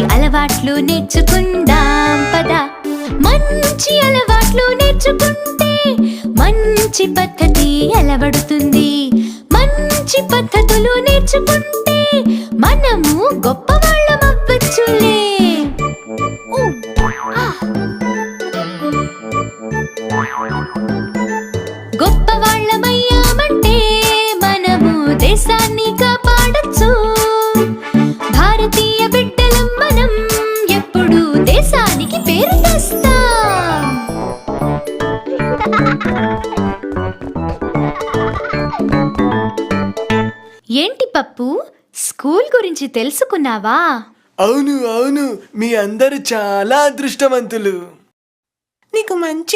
మంచి అలవాట్లు నేర్చుకుందాం పద. మంచి అలవాట్లు నేర్చుకుంటే మంచి పద్ధతి అలవడుతుంది. మంచి పద్ధతులు నేర్చుకుంటే మనము గొప్ప గొప్పవా గొప్ప దేశానికి పేరు తెస్తాం ఏంటి పప్పు? స్కూల్ గురించి తెలుసుకున్నావా? అవును అవును. మీ అందరూ చాలా అదృష్టవంతులు. నీకు మంచి